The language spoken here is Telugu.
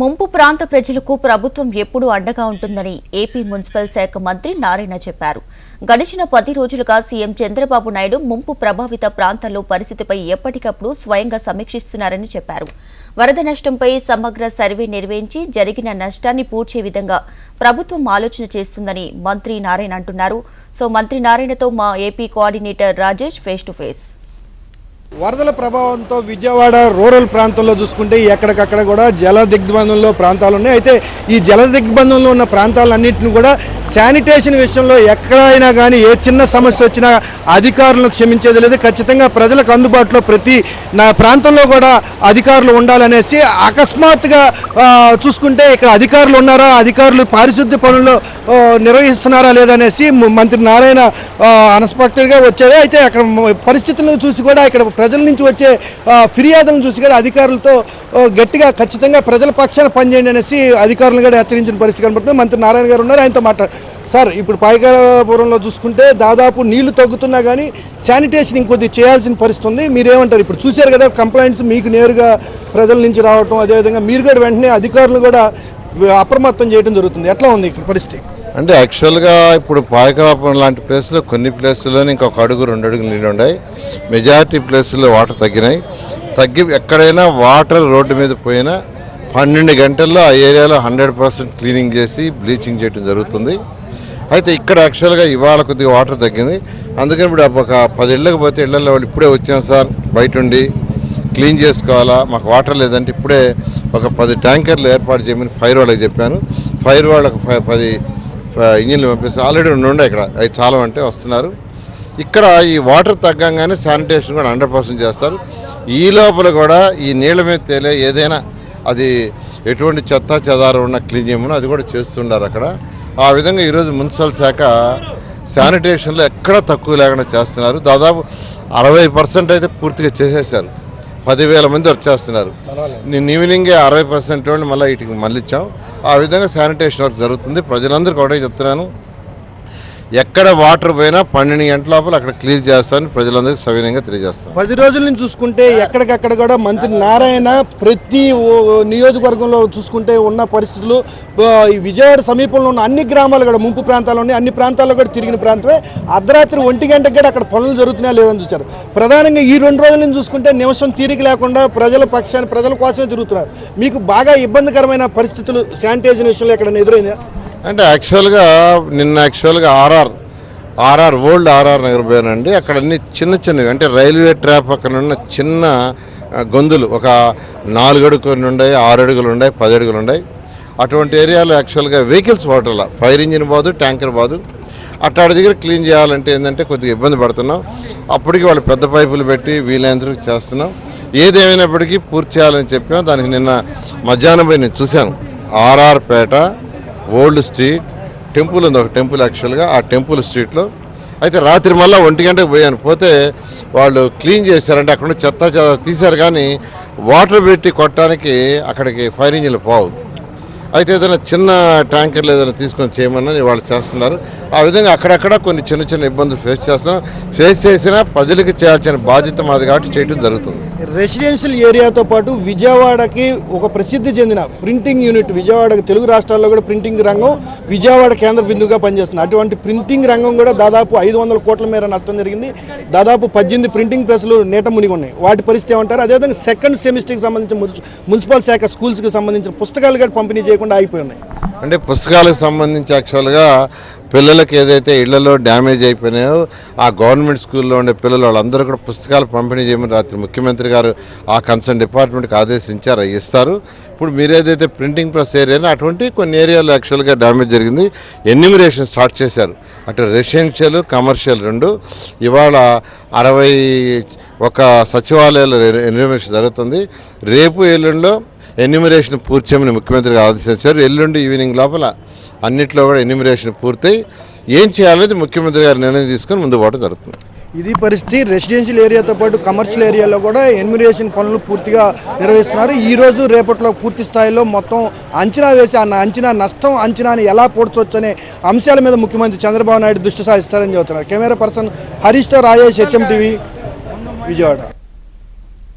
ముంపు ప్రాంత ప్రజలకు ప్రభుత్వం ఎప్పుడూ అండగా ఉంటుందని ఏపీ మున్సిపల్ శాఖ మంత్రి నారాయణ చెప్పారు. గడిచిన పది రోజులుగా సీఎం చంద్రబాబు నాయుడు ముంపు ప్రభావిత ప్రాంతాల్లో పరిస్థితిపై ఎప్పటికప్పుడు స్వయంగా సమీక్షిస్తున్నారని చెప్పారు. వరద నష్టంపై సమగ్ర సర్వే నిర్వహించి జరిగిన నష్టాన్ని పూడ్చే విధంగా ప్రభుత్వం ఆలోచన చేస్తుందని మంత్రి నారాయణ అంటున్నారు. సో మంత్రి నారాయణతో మా AP coordinator Rajesh face to face. వరదల ప్రభావంతో విజయవాడ రూరల్ ప్రాంతంలో చూసుకుంటే ఎక్కడికక్కడ కూడా జల దిగ్బంధంలో ప్రాంతాలు ఉన్నాయి. అయితే ఈ జల దిగ్బంధంలో ఉన్న ప్రాంతాలన్నింటిని కూడా శానిటేషన్ విషయంలో ఎక్కడైనా కానీ ఏ చిన్న సమస్య వచ్చినా అధికారులను క్షమించేది లేదు. ఖచ్చితంగా ప్రజలకు అందుబాటులో ప్రతి నా ప్రాంతంలో కూడా అధికారులు ఉండాలనేసి అకస్మాత్తుగా చూసుకుంటే ఇక్కడ అధికారులు ఉన్నారా అధికారులు పారిశుద్ధ్య పనులు నిర్వహిస్తున్నారా లేదనేసి మంత్రి నారాయణ ఆ, అనస్పక్తిగా అయితే అక్కడ పరిస్థితులను చూసి కూడా ఇక్కడ ప్రజల నుంచి వచ్చే ఫిర్యాదులను చూసి కూడా అధికారులతో గట్టిగా ఖచ్చితంగా ప్రజల పక్షాన పనిచేయండి అనేసి అధికారులు కూడా హెచ్చరించిన పరిస్థితి కనబడుతుంది. మంత్రి నారాయణ గారు ఉన్నారు ఆయనతో మాట్లాడు సార్ ఇప్పుడు పాయకాపురంలో చూసుకుంటే దాదాపు నీళ్ళు తగ్గుతున్నా కానీ శానిటేషన్ ఇంకొద్ది చేయాల్సిన పరిస్థితి ఉంది. మీరేమంటారు? ఇప్పుడు చూశారు కదా కంప్లైంట్స్ మీకు నేరుగా ప్రజల నుంచి రావటం అదేవిధంగా మీరు కూడా వెంటనే అధికారులు కూడా అప్రమత్తం చేయడం జరుగుతుంది. ఎట్లా ఉంది ఇక్కడ పరిస్థితి? అంటే యాక్చువల్గా ఇప్పుడు పాయకరాపురం లాంటి ప్లేస్లో కొన్ని ప్లేసుల్లోనే ఇంకొక అడుగు రెండు అడుగులు నీళ్ళు ఉన్నాయి మెజారిటీ ప్లేస్లో వాటర్ తగ్గినాయి. తగ్గి ఎక్కడైనా వాటర్ రోడ్డు మీద పోయినా పన్నెండు గంటల్లో ఆ ఏరియాలో హండ్రెడ్ పర్సెంట్ క్లీనింగ్ చేసి బ్లీచింగ్ చేయడం జరుగుతుంది. అయితే ఇక్కడ యాక్చువల్గా ఇవాళ కొద్దిగా వాటర్ తగ్గింది. అందుకని ఇప్పుడు ఒక పది ఇళ్ళకి పోతే ఇళ్ళల్లో వాళ్ళు ఇప్పుడే వచ్చాం సార్ బయట ఉండి క్లీన్ చేసుకోవాలా మాకు వాటర్ లేదంటే ఇప్పుడే ఒక పది ట్యాంకర్లు ఏర్పాటు చేయమని ఫైర్ వాళ్ళకి చెప్పాను. ఫైర్ వాళ్ళకి పది ఇంజిన్లు పంపిస్తారు ఆల్రెడీ రెండు ఉండే ఇక్కడ. అవి చాలా అంటే వస్తున్నారు. ఇక్కడ ఈ వాటర్ తగ్గంగానే శానిటేషన్ కూడా హండ్రెడ్ పర్సెంట్ చేస్తారు. ఈ లోపల కూడా ఈ నీళ్ళ మీద తేలే ఏదైనా అది ఎటువంటి చెత్త చెదారం ఉన్న క్లీన్ చేయమని అది కూడా చేస్తుండారు అక్కడ. ఆ విధంగా ఈరోజు మున్సిపల్ శాఖ శానిటేషన్లో ఎక్కడ తక్కువ లేకుండా చేస్తున్నారు. దాదాపు అరవై పర్సెంట్ అయితే పూర్తిగా చేసేసారు పదివేల మంది వచ్చేస్తున్నారు నిన్న ఈవినింగే అరవై పర్సెంట్ మళ్ళీ వీటికి మళ్ళీ ఇచ్చాం ఆ విధంగా శానిటేషన్ వర్క్ జరుగుతుంది. ప్రజలందరికీ ఒకటే చెప్తున్నాను ఎక్కడ వాటర్ పోయినా పన్నెండు గంటల లోపల అక్కడ క్లియర్ చేస్తామని ప్రజలందరికీ సవినయంగా తెలియజేస్తాం పది రోజుల నుంచి చూసుకుంటే ఎక్కడికక్కడ కూడా మంత్రి నారాయణ ప్రతి ఓ నియోజకవర్గంలో చూసుకుంటే ఉన్న పరిస్థితులు విజయవాడ సమీపంలో ఉన్న అన్ని గ్రామాలు కూడా ముంపు ప్రాంతాలు ఉన్నాయి అన్ని ప్రాంతాల్లో కూడా తిరిగిన ప్రాంతమే. అర్ధరాత్రి ఒంటి గంటకి కూడా అక్కడ పనులు జరుగుతున్నాయా లేదని చూశారు. ప్రధానంగా ఈ రెండు రోజుల నుంచి చూసుకుంటే నిమిషం తీరిక లేకుండా ప్రజల పక్షాన్ని ప్రజల కోసమే తిరుగుతున్నారు. మీకు బాగా ఇబ్బందికరమైన పరిస్థితులు శానిటైజేషన్ విషయంలో ఎక్కడ ఎదురైందా? అంటే యాక్చువల్గా నిన్న యాక్చువల్గా RR RR old RR Nagar పోయానండి అక్కడ అన్ని చిన్న చిన్నవి అంటే రైల్వే ట్రాక్ పక్కన ఉన్న చిన్న గొంతులు. ఒక నాలుగు అడుగులు ఉన్నాయి ఆరు అడుగులు ఉన్నాయి పది అడుగులు ఉన్నాయి అటువంటి ఏరియాలో యాక్చువల్గా వెహికల్స్ వాటర్ల ఫైర్ ఇంజిన్ బాదు ట్యాంకర్ బాదు. అట్టాడి దగ్గర క్లీన్ చేయాలంటే ఏంటంటే కొద్దిగా ఇబ్బంది పడుతున్నాం. అప్పటికి వాళ్ళు పెద్ద పైపులు పెట్టి వీలైనంతకు చేస్తున్నాం. ఏదేమైనప్పటికీ పూర్తి చేయాలని చెప్పాం. దానికి నిన్న మధ్యాహ్నం పోయి నేను చూశాను. RR Peta old street temple ఉంది ఒక టెంపుల్ యాక్చువల్గా ఆ టెంపుల్ స్ట్రీట్లో అయితే రాత్రి మళ్ళీ ఒంటి గంటకు పోయాను. పోతే వాళ్ళు క్లీన్ చేశారంటే అక్కడ చెత్త చెత్త తీశారు కానీ వాటర్ పెట్టి కొట్టడానికి అక్కడికి ఫైర్ ఇంజిన్లు పోవు. అయితే ఏదైనా చిన్న ట్యాంకర్లు ఏదైనా తీసుకొని చేయమని వాళ్ళు చేస్తున్నారు. ఆ విధంగా అక్కడక్కడ కొన్ని చిన్న చిన్న ఇబ్బందులు ఫేస్ చేస్తున్నాం. ఫేస్ చేసినా ప్రజలకు చేయాల్సిన బాధ్యత మాది కాబట్టి చేయడం జరుగుతుంది. రెసిడెన్షియల్ ఏరియాతో పాటు విజయవాడకి ఒక ప్రసిద్ధి చెందిన ప్రింటింగ్ యూనిట్ విజయవాడకి తెలుగు రాష్ట్రాల్లో కూడా ప్రింటింగ్ రంగం విజయవాడ కేంద్ర బిందువుగా పనిచేస్తుంది. అటువంటి ప్రింటింగ్ రంగం కూడా దాదాపు ఐదు వందల కోట్ల మేర నష్టం జరిగింది. దాదాపు పద్దెనిమిది ప్రింటింగ్ ప్రెస్లు నీట మునిగి ఉన్నాయి వాటి పరిస్థితి ఏమంటారు? అదేవిధంగా సెకండ్ సెమిస్టర్కి సంబంధించిన మున్సిపల్ శాఖ స్కూల్స్కి సంబంధించిన పుస్తకాలు కూడా పంపిణీ లేకుండా ఆగిపోయి ఉన్నాయి అంటే పుస్తకాలకు సంబంధించి యాక్చువల్గా పిల్లలకి ఏదైతే ఇళ్ళలో డ్యామేజ్ అయిపోయినాయో ఆ గవర్నమెంట్ స్కూల్లో ఉండే పిల్లలు వాళ్ళందరూ కూడా పుస్తకాలు పంపిణీ చేయమని రాత్రి ముఖ్యమంత్రి గారు ఆ కన్సర్న్ డిపార్ట్మెంట్కి ఆదేశించారు ఇస్తారు. ఇప్పుడు మీరు ఏదైతే ప్రింటింగ్ ప్రెస్ ఏరియానో అటువంటి కొన్ని ఏరియాలో యాక్చువల్గా డ్యామేజ్ జరిగింది. ఎన్యూమిరేషన్ స్టార్ట్ చేశారు. అటు రెసిడెన్షియల్ కమర్షియల్ రెండు. ఇవాళ అరవై ఒక సచివాలయాలు ఎన్యూమిరేషన్ జరుగుతుంది. రేపు ఎల్లుండిలో ఎన్యూమిరేషన్ పూర్తి చేయమని ముఖ్యమంత్రి ఆదేశించారు. ఎల్లుండి ఈవినింగ్ లోపల అన్నిట్లో కూడా ఎన్యూమిరేషన్ పూర్తయి ఏం చేయాలనేది ముఖ్యమంత్రి గారు నిర్ణయం తీసుకొని ముందు పోవడం జరుగుతుంది. ఇది పరిస్థితి. రెసిడెన్షియల్ ఏరియాతో పాటు కమర్షియల్ ఏరియాలో కూడా ఎన్యూమిరేషన్ పనులు పూర్తిగా నిర్వహిస్తున్నారు. ఈరోజు రేపట్లో పూర్తి స్థాయిలో మొత్తం అంచనా వేసి అన్న అంచనా నష్టం అంచనాని ఎలా పూడ్చవచ్చు అనే అంశాల మీద ముఖ్యమంత్రి చంద్రబాబు నాయుడు దృష్టి సాధిస్తారని చెబుతున్నారు. కెమెరా పర్సన్ హరీష్తో రాజేష్ హెచ్ఎం టీవీ విజయవాడ.